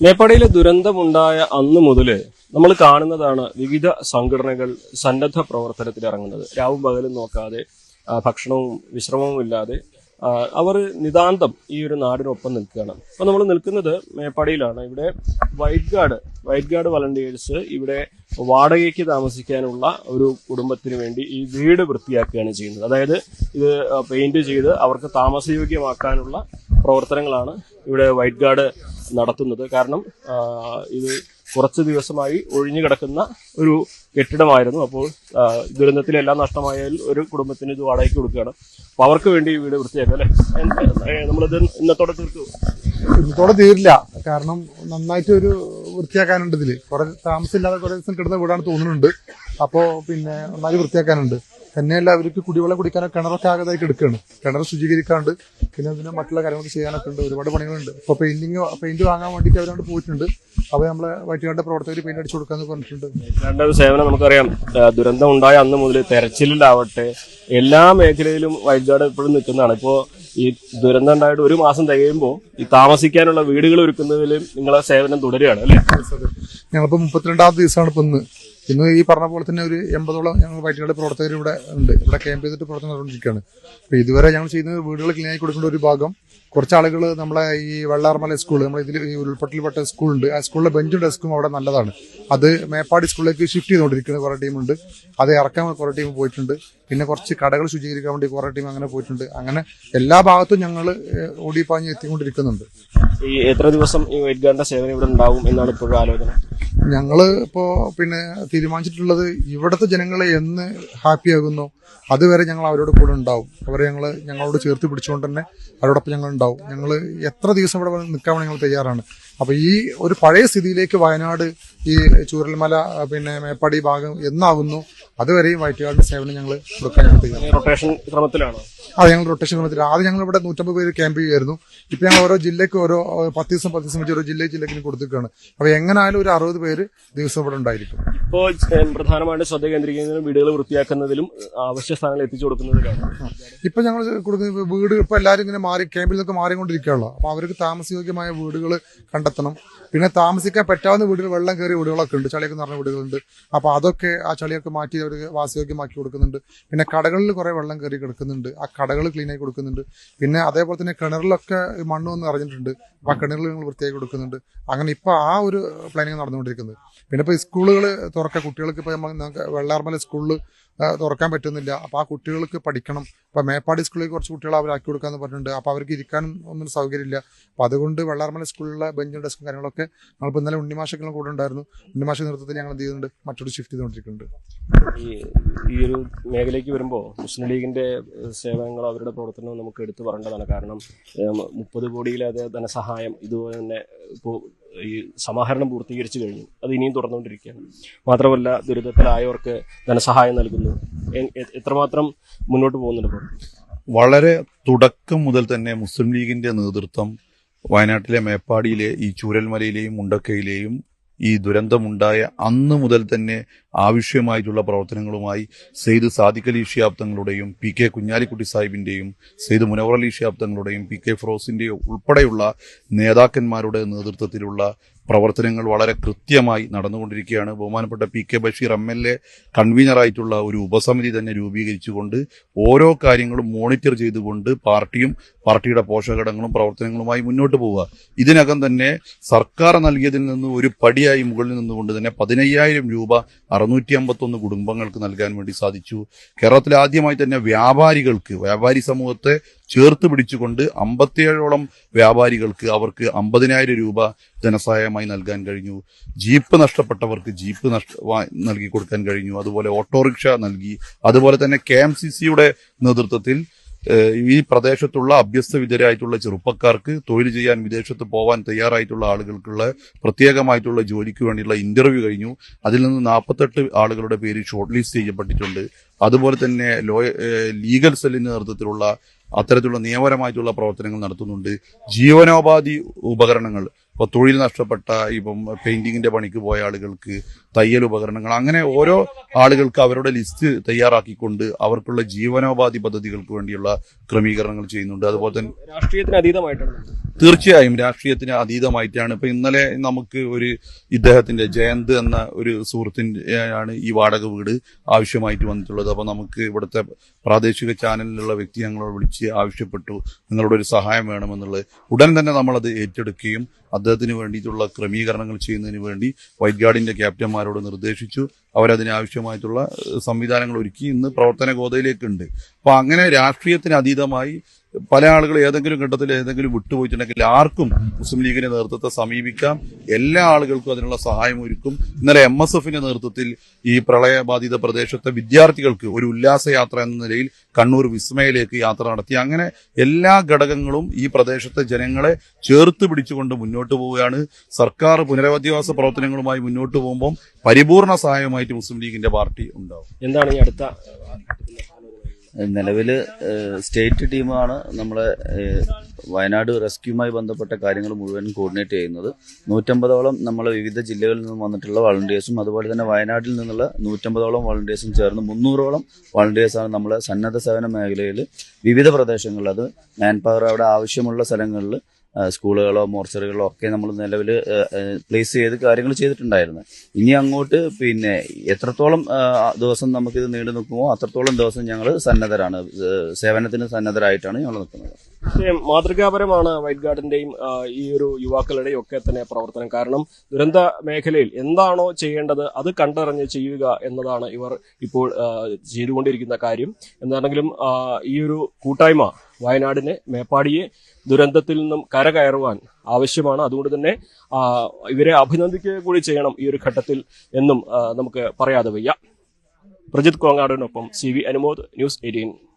മേപ്പാടിയിലെ ദുരന്തമുണ്ടായ അന്ന് മുതൽ നമ്മൾ കാണുന്നതാണ് വിവിധ സംഘടനകൾ സന്നദ്ധ പ്രവർത്തനത്തിൽ ഇറങ്ങുന്നത്. രാവും പകലും നോക്കാതെ ഭക്ഷണവും വിശ്രമവും ഇല്ലാതെ അവർ നിതാന്തം ഈ ഒരു നാടിനൊപ്പം നിൽക്കുകയാണ്. അപ്പൊ നമ്മൾ നിൽക്കുന്നത് മേപ്പാടിയിലാണ്. ഇവിടെ white guard white guard volunteers ഇവിടെ വാടകയ്ക്ക് താമസിക്കാനുള്ള ഒരു കുടുംബത്തിന് വേണ്ടി ഈ വീട് വൃത്തിയാക്കുകയാണ് ചെയ്യുന്നത്. അതായത് ഇത് പെയിന്റ് ചെയ്ത് അവർക്ക് താമസയോഗ്യമാക്കാനുള്ള പ്രവർത്തനങ്ങളാണ് ഇവിടെ വൈറ്റ് ഗാർഡ് നടത്തുന്നത്. കാരണം ഇത് കുറച്ച് ദിവസമായി ഒഴിഞ്ഞു കിടക്കുന്ന ഒരു കെട്ടിടമായിരുന്നു. അപ്പോൾ ദുരന്തത്തിലെല്ലാം നഷ്ടമായാൽ ഒരു കുടുംബത്തിന് ഇത് വാടകയ്ക്ക് കൊടുക്കുകയാണ്. അപ്പൊ അവർക്ക് വേണ്ടി വീട് വൃത്തിയാക്കുക അല്ലെ? നമ്മളിത് ഇന്നത്തോടെ തീർത്തു ഇന്നത്തോടെ തീരില്ല. കാരണം നന്നായിട്ട് ഒരു വൃത്തിയാക്കാനുണ്ട് ഇതിൽ. കുറെ താമസമില്ലാതെ കുറെ ദിവസം കിടന്ന വീടാണ് തോന്നുന്നുണ്ട്. അപ്പോ പിന്നെ നന്നായി വൃത്തിയാക്കാനുണ്ട്. തന്നെയല്ല അവർക്ക് കുടിവെള്ളം കുടിക്കാനോ കിണറൊക്കെ ആകതായി എടുക്കുകയാണ് കിണർ ശുചീകരിക്കാണ്ട് പിന്നെ അതിന് മറ്റുള്ള കാര്യങ്ങളൊക്കെ ചെയ്യാനൊക്കെ ഉണ്ട്. ഒരുപാട് പണികളുണ്ട്. ഇപ്പൊ പെയിന്റിങ് പെയിന്റ് വാങ്ങാൻ വേണ്ടിയിട്ട് അവരോട് പോയിട്ടുണ്ട്. അപ്പോൾ നമ്മളെ വൈറ്റുകാരുടെ പ്രവർത്തകർ പെയിന്റ് അടിച്ചു കൊടുക്കാന്ന് പറഞ്ഞിട്ടുണ്ട്. രണ്ട് സേവനം നമുക്കറിയാം. ദുരന്തം ഉണ്ടായ അന്ന് മുതൽ തെരച്ചിലിലാവട്ടെ എല്ലാ മേഖലയിലും വൈറ്റ് എപ്പോഴും ഇപ്പോഴും നിൽക്കുന്നതാണ്. ഇപ്പോ ഈ ദുരന്തം ഉണ്ടായിട്ട് ഒരു മാസം തികയുമ്പോൾ ഈ താമസിക്കാനുള്ള വീടുകൾ ഒരുക്കുന്നതിലും നിങ്ങളെ സേവനം തുടരുകയാണ് അല്ലെ? ഞങ്ങളിപ്പോ മുപ്പത്തിരണ്ടാമത്തെ ദിവസമാണ് ഇപ്പൊ ഇന്ന്. ഇന്ന് ഈ പറഞ്ഞ പോലെ തന്നെ ഒരു എൺപതോളം ഞങ്ങൾ വൈറ്റുകളുടെ പ്രവർത്തകർ ഇവിടെ ഉണ്ട്. ഇവിടെ ക്യാമ്പ് ചെയ്തിട്ട് പ്രവർത്തനം നടന്നുകൊണ്ടിരിക്കുകയാണ്. അപ്പൊ ഇതുവരെ ഞങ്ങൾ ചെയ്യുന്നത് വീടുകൾ ക്ലീൻ ആയി കൊടുക്കേണ്ട ഒരു ഭാഗം കുറച്ച് ആളുകൾ നമ്മളെ ഈ വെള്ളാർമല സ്കൂൾ നമ്മൾ ഇതിൽ ഈ ഉരുൾപൊട്ടൽപ്പെട്ട സ്കൂളുണ്ട് ആ സ്കൂളിലെ ബെഞ്ചും ഡെസ്കും അവിടെ നല്ലതാണ്. അത് മേപ്പാടി സ്കൂളിലേക്ക് ഷിഫ്റ്റ് ചെയ്തുകൊണ്ടിരിക്കുന്ന കുറേ ടീമുണ്ട് അത് ഇറക്കാൻ കുറേ ടീം പോയിട്ടുണ്ട്. പിന്നെ കുറച്ച് കടകൾ ശുചീകരിക്കാൻ വേണ്ടി കുറേ ടീം അങ്ങനെ പോയിട്ടുണ്ട്. അങ്ങനെ എല്ലാ ഭാഗത്തും ഞങ്ങൾ ഓടിപ്പാഞ്ഞ് എത്തിക്കൊണ്ടിരിക്കുന്നുണ്ട്. ഈ എത്ര ദിവസം ഈ വൈറ്റ് ഗാർഡിന്റെ സേവനം ഇവിടെ ഉണ്ടാവും എന്നാണ് ഇപ്പോഴും ആലോചന? ഞങ്ങൾ ഇപ്പോൾ പിന്നെ തീരുമാനിച്ചിട്ടുള്ളത് ഇവിടുത്തെ ജനങ്ങളെ എന്ന് ഹാപ്പിയാകുന്നു അതുവരെ ഞങ്ങൾ അവരോട് കൂടെ ഉണ്ടാവും. അവരെ ഞങ്ങൾ ഞങ്ങളോട് ചേർത്ത് പിടിച്ചുകൊണ്ട് തന്നെ അവരോടൊപ്പം ഞങ്ങൾ ഉണ്ടാവും. ഞങ്ങൾ എത്ര ദിവസം ഇവിടെ നിൽക്കാൻ ഞങ്ങൾ തയ്യാറാണ്. അപ്പോൾ ഈ ഒരു പഴയ സ്ഥിതിയിലേക്ക് വയനാട് ഈ ചൂരൽമല പിന്നെ മേപ്പാടി ഭാഗം എന്നാകുന്നു. അതുവരെയും വയറ്റുകാരുടെ സേവനം ഞങ്ങൾ കൊടുക്കാൻ തയ്യാറാണ്. റൊട്ടേഷൻ ക്രമത്തിലാണ് അത് ഞങ്ങൾ റൊട്ടേഷൻ ക്രമത്തിൽ ആദ്യം ഞങ്ങൾ ഇവിടെ നൂറ്റമ്പത് പേര് ക്യാമ്പ് ചെയ്യുമായിരുന്നു ഇപ്പൊ ഞങ്ങൾ ഓരോ ജില്ലയ്ക്ക് ഓരോ പത്ത് ദിവസം പത്ത് ദിവസം വെച്ച് ഓരോ ജില്ല ജില്ലയ്ക്ക് കൊടുത്തിരിക്കുകയാണ്. അപ്പൊ എങ്ങനായാലും ഒരു അറുപത് പേര് ദിവസം ഇവിടെ ഉണ്ടായിരിക്കും. ഇപ്പോ പ്രധാനമായിട്ട് ശ്രദ്ധ കേന്ദ്രീകരിക്കുന്നതിലും വീടുകൾ വൃത്തിയാക്കുന്നതിലും അവശ്യ സ്ഥാനങ്ങൾ എത്തിച്ചു കൊടുക്കുന്നതിലാണ് ഇപ്പൊ ഞങ്ങൾ കൊടുക്കുന്ന വീട് ഇപ്പൊ എല്ലാവരും ഇങ്ങനെ മാറി ക്യാമ്പിൽ നിന്നൊക്കെ മാറിക്കൊണ്ടിരിക്കുകയുള്ളൂ അപ്പൊ അവർക്ക് താമസയോഗ്യമായ വീടുകൾ കണ്ടെത്തണം. പിന്നെ താമസിക്കാൻ പറ്റാവുന്ന വീടുകൾ വെള്ളം കയറിയ വീടുകളൊക്കെ ഉണ്ട്. ചളിയൊക്കെ നിറഞ്ഞ വീടുകളുണ്ട്. അപ്പൊ അതൊക്കെ ആ ചളിയൊക്കെ മാറ്റി അവർ വാസയോഗ്യമാക്കി കൊടുക്കുന്നുണ്ട്. പിന്നെ കടകളിൽ കുറേ വെള്ളം കയറി കിടക്കുന്നുണ്ട്. ആ കടകൾ ആയി കൊടുക്കുന്നുണ്ട്. പിന്നെ അതേപോലെ തന്നെ കിണറിലൊക്കെ മണ്ണ് വന്ന് അറിഞ്ഞിട്ടുണ്ട് ആ കിണറിൽ നിങ്ങൾ വൃത്തിയാക്കി കൊടുക്കുന്നുണ്ട്. അങ്ങനെ ഇപ്പൊ ആ ഒരു പ്ലാനിങ് നടന്നുകൊണ്ടിരിക്കുന്നത്. പിന്നെ ഇപ്പൊ സ്കൂളുകൾ തുറക്കുക കുട്ടികൾക്ക് ഇപ്പൊ നമ്മൾ വെള്ളാർമല സ്കൂളിൽ തുറക്കാൻ പറ്റുന്നില്ല. അപ്പോൾ ആ കുട്ടികൾക്ക് പഠിക്കണം. ഇപ്പൊ മേപ്പാടി സ്കൂളിൽ കുറച്ച് കുട്ടികൾ അവരാക്കി കൊടുക്കാന്ന് പറഞ്ഞിട്ടുണ്ട്. അപ്പോൾ അവർക്ക് ഇരിക്കാനും ഒന്നും സൗകര്യമില്ല. അപ്പോൾ അതുകൊണ്ട് വെള്ളാർമല സ്കൂളിലെ ബെഞ്ചും ഡെസ്കും കാര്യങ്ങളൊക്കെ നമ്മളിപ്പോൾ ഇന്നലെ ഉണ്ണിമാഷങ്ങളും കൂടെ ഉണ്ടായിരുന്നു. ഉണ്ണിമാഷ നേതൃത്വത്തിൽ ഞങ്ങൾ എന്ത് ചെയ്യുന്നുണ്ട്? മറ്റൊരു ഷിഫ്റ്റ് ചെയ്തുകൊണ്ടിരിക്കുന്നുണ്ട്. ഈ ഈ ഒരു മേഖലയ്ക്ക് വരുമ്പോൾ മുസ്ലിം ലീഗിന്റെ സേവനങ്ങൾ അവരുടെ പ്രവർത്തനവും നമുക്ക് എടുത്തു പറയേണ്ടതാണ്. കാരണം മുപ്പത് കോടിയിലത് ധനസഹായം ഇതുപോലെ തന്നെ ഇപ്പോൾ ഈ സമാഹരണം പൂർത്തീകരിച്ചു കഴിഞ്ഞു. അത് ഇനിയും തുടർന്നുകൊണ്ടിരിക്കുകയാണ്. മാത്രമല്ല ദുരിതത്തിലായവർക്ക് ധനസഹായം നൽകുന്നു. എത്രമാത്രം മുന്നോട്ട് പോകുന്നുണ്ട് ഇപ്പോൾ? വളരെ തുടക്കം മുതൽ തന്നെ മുസ്ലിം ലീഗിന്റെ നേതൃത്വം വയനാട്ടിലെ മേപ്പാടിയിലെ ഈ ചൂരൽമലയിലെയും മുണ്ടക്കയിലെയും ഈ ദുരന്തമുണ്ടായ അന്ന് മുതൽ തന്നെ ആവശ്യമായിട്ടുള്ള പ്രവർത്തനങ്ങളുമായി സെയ്ദ് സാദിഖ് അലി ഷിയാബ് തങ്ങളുടെയും പി കെ കുഞ്ഞാലിക്കുട്ടി സാഹിബിന്റെയും സെയ്ദ് മുനവർ അലി ഷിയാബ് തങ്ങളുടെയും പി കെ ഫിറോസിന്റെയും ഉൾപ്പെടെയുള്ള നേതാക്കന്മാരുടെ നേതൃത്വത്തിലുള്ള പ്രവർത്തനങ്ങൾ വളരെ കൃത്യമായി നടന്നുകൊണ്ടിരിക്കുകയാണ്. ബഹുമാനപ്പെട്ട P K Basheer M L A കൺവീനറായിട്ടുള്ള ഒരു ഉപസമിതി തന്നെ രൂപീകരിച്ചുകൊണ്ട് ഓരോ കാര്യങ്ങളും മോണിറ്റർ ചെയ്തുകൊണ്ട് പാർട്ടിയും പാർട്ടിയുടെ പോഷകഘടകങ്ങളും പ്രവർത്തനങ്ങളുമായി മുന്നോട്ട് പോവുക. ഇതിനകം തന്നെ സർക്കാർ നൽകിയതിൽ നിന്ന് ഒരു പടിയായി മുകളിൽ നിന്നുകൊണ്ട് തന്നെ പതിനയ്യായിരം രൂപ അറുന്നൂറ്റി അമ്പത്തൊന്ന് കുടുംബങ്ങൾക്ക് നൽകാൻ വേണ്ടി സാധിച്ചു. കേരളത്തിൽ ആദ്യമായി തന്നെ വ്യാപാരികൾക്ക് വ്യാപാരി സമൂഹത്തെ ചേർത്ത് പിടിച്ചുകൊണ്ട് അമ്പത്തിയേഴോളം വ്യാപാരികൾക്ക് അവർക്ക് അമ്പതിനായിരം രൂപ ധനസഹായമായി നൽകാൻ കഴിഞ്ഞു. ജീപ്പ് നഷ്ടപ്പെട്ടവർക്ക് ജീപ്പ് നഷ്ട നൽകി കൊടുക്കാൻ കഴിഞ്ഞു. അതുപോലെ ഓട്ടോറിക്ഷ നൽകി. അതുപോലെ തന്നെ കെ എം സി സിയുടെ നേതൃത്വത്തിൽ ഈ പ്രദേശത്തുള്ള അഭ്യസ്തവിദ്യരായിട്ടുള്ള ചെറുപ്പക്കാർക്ക് തൊഴിൽ ചെയ്യാൻ വിദേശത്ത് പോകാൻ തയ്യാറായിട്ടുള്ള ആളുകൾക്കുള്ള പ്രത്യേകമായിട്ടുള്ള ജോലിക്ക് വേണ്ടിയുള്ള ഇന്റർവ്യൂ കഴിഞ്ഞു. അതിൽ നിന്ന് നാൽപ്പത്തെട്ട് ആളുകളുടെ പേര് ഷോർട്ട് ലിസ്റ്റ് ചെയ്യപ്പെട്ടിട്ടുണ്ട്. അതുപോലെ തന്നെ ലോ ലീഗൽ സെല്ലിന്റെ നേതൃത്വത്തിലുള്ള അത്തരത്തിലുള്ള നിയമപരമായിട്ടുള്ള പ്രവർത്തനങ്ങൾ നടത്തുന്നുണ്ട്. ജീവനോപാധി ഉപകരണങ്ങൾ. ഇപ്പോൾ തൊഴിൽ നഷ്ടപ്പെട്ട ഇപ്പം പെയിന്റിങ്ങിന്റെ പണിക്ക് പോയ ആളുകൾക്ക് തയ്യൽ ഉപകരണങ്ങൾ. അങ്ങനെ ഓരോ ആളുകൾക്ക് അവരുടെ ലിസ്റ്റ് തയ്യാറാക്കിക്കൊണ്ട് അവർക്കുള്ള ജീവനോപാധി പദ്ധതികൾക്ക് വേണ്ടിയുള്ള ക്രമീകരണങ്ങൾ ചെയ്യുന്നുണ്ട്. അതുപോലെ തന്നെ രാഷ്ട്രീയത്തിന് അതീതമായിട്ടാണ്. തീർച്ചയായും രാഷ്ട്രീയത്തിന് അതീതമായിട്ടാണ്. ഇപ്പൊ ഇന്നലെ നമുക്ക് ഒരു ഇദ്ദേഹത്തിന്റെ ജയന്ത് എന്ന ഒരു സുഹൃത്തിന്റെ ആണ് ഈ വാടക വീട് ആവശ്യമായിട്ട് വന്നിട്ടുള്ളത്. അപ്പൊ നമുക്ക് ഇവിടുത്തെ പ്രാദേശിക ചാനലിലുള്ള വ്യക്തി ഞങ്ങളോട് വിളിച്ച് ആവശ്യപ്പെട്ടു. നിങ്ങളുടെ ഒരു സഹായം വേണമെന്നുള്ളത്. ഉടൻ തന്നെ നമ്മളത് ഏറ്റെടുക്കുകയും അദ്ദേഹത്തിന് വേണ്ടിയിട്ടുള്ള ക്രമീകരണങ്ങൾ ചെയ്യുന്നതിന് വേണ്ടി വൈറ്റ് ഗാർഡിന്റെ ക്യാപ്റ്റന്മാരോട് നിർദ്ദേശിച്ചു. അവരതിനാവശ്യമായിട്ടുള്ള സംവിധാനങ്ങൾ ഒരുക്കി. ഇന്ന് പ്രവർത്തന ഗോതയിലേക്കുണ്ട്. അപ്പോൾ അങ്ങനെ രാഷ്ട്രീയത്തിന് അതീതമായി പല ആളുകൾ ഏതെങ്കിലും ഘട്ടത്തിൽ ഏതെങ്കിലും വിട്ടുപോയിട്ടുണ്ടെങ്കിൽ ആർക്കും മുസ്ലിം ലീഗിന്റെ നേതൃത്വത്തെ സമീപിക്കാം. എല്ലാ ആളുകൾക്കും അതിനുള്ള സഹായം ഒരുക്കും. ഇന്നലെ എം എസ് എഫിന്റെ നേതൃത്വത്തിൽ ഈ പ്രളയബാധിത പ്രദേശത്തെ വിദ്യാർത്ഥികൾക്ക് ഒരു ഉല്ലാസയാത്ര എന്ന നിലയിൽ കണ്ണൂർ വിസ്മയിലേക്ക് യാത്ര നടത്തി. അങ്ങനെ എല്ലാ ഘടകങ്ങളും ഈ പ്രദേശത്തെ ജനങ്ങളെ ചേർത്ത് പിടിച്ചുകൊണ്ട് മുന്നോട്ട് പോവുകയാണ്. സർക്കാർ പുനരധിവാസ പ്രവർത്തനങ്ങളുമായി മുന്നോട്ട് പോകുമ്പോൾ പരിപൂർണ സഹായമായിട്ട് മുസ്ലിം ലീഗിന്റെ പാർട്ടി ഉണ്ടാവും. എന്താണ് ഈ അടുത്ത നിലവിൽ സ്റ്റേറ്റ് ടീമാണ് നമ്മളെ വയനാട് റെസ്ക്യൂമായി ബന്ധപ്പെട്ട കാര്യങ്ങൾ മുഴുവൻ കോർഡിനേറ്റ് ചെയ്യുന്നത്. നൂറ്റമ്പതോളം നമ്മളെ വിവിധ ജില്ലകളിൽ നിന്നും വന്നിട്ടുള്ള വളണ്ടിയേഴ്സും അതുപോലെ തന്നെ വയനാട്ടിൽ നിന്നുള്ള നൂറ്റമ്പതോളം വളണ്ടിയേഴ്സും ചേർന്ന് മുന്നൂറോളം വളണ്ടിയേഴ്സാണ് നമ്മളെ സന്നദ്ധ സേവന മേഖലയിൽ വിവിധ പ്രദേശങ്ങളിൽ. അത് മാൻ പവർ അവിടെ ആവശ്യമുള്ള സ്ഥലങ്ങളിൽ സ്കൂളുകളോ മോർച്ചറികളോ ഒക്കെ നമ്മൾ നിലവിൽ പ്ലേസ് ചെയ്ത് കാര്യങ്ങൾ ചെയ്തിട്ടുണ്ടായിരുന്നു. ഇനി അങ്ങോട്ട് പിന്നെ എത്രത്തോളം ദിവസം നമുക്കിത് നീണ്ടു നിൽക്കുമോ അത്രത്തോളം ദിവസം ഞങ്ങൾ സന്നദ്ധരാണ്. സേവനത്തിന് സന്നദ്ധരായിട്ടാണ് ഞങ്ങൾ നിൽക്കുന്നത്. മാതൃകാപരമാണ് വൈറ്റ് ഗാർഡിന്റെയും ഈ ഒരു യുവാക്കളുടെയും ഒക്കെ തന്നെ പ്രവർത്തനം. കാരണം ദുരന്ത മേഖലയിൽ എന്താണോ ചെയ്യേണ്ടത് അത് കണ്ടറിഞ്ഞ് ചെയ്യുക എന്നതാണ് ഇവർ ഇപ്പോൾ ചെയ്തുകൊണ്ടിരിക്കുന്ന കാര്യം. എന്താണെങ്കിലും ഈ ഒരു കൂട്ടായ്മ വയനാടിനെ മേപ്പാടിയെ ദുരന്തത്തിൽ നിന്നും കരകയറുവാൻ ആവശ്യമാണ്. അതുകൊണ്ട് തന്നെ ഇവരെ അഭിനന്ദിക്കുക കൂടി ചെയ്യണം ഈ ഒരു ഘട്ടത്തിൽ എന്നും നമുക്ക് പറയാതെ വയ്യ. Prajith കോങ്ങാടിനൊപ്പം C V Anumod news eighteen.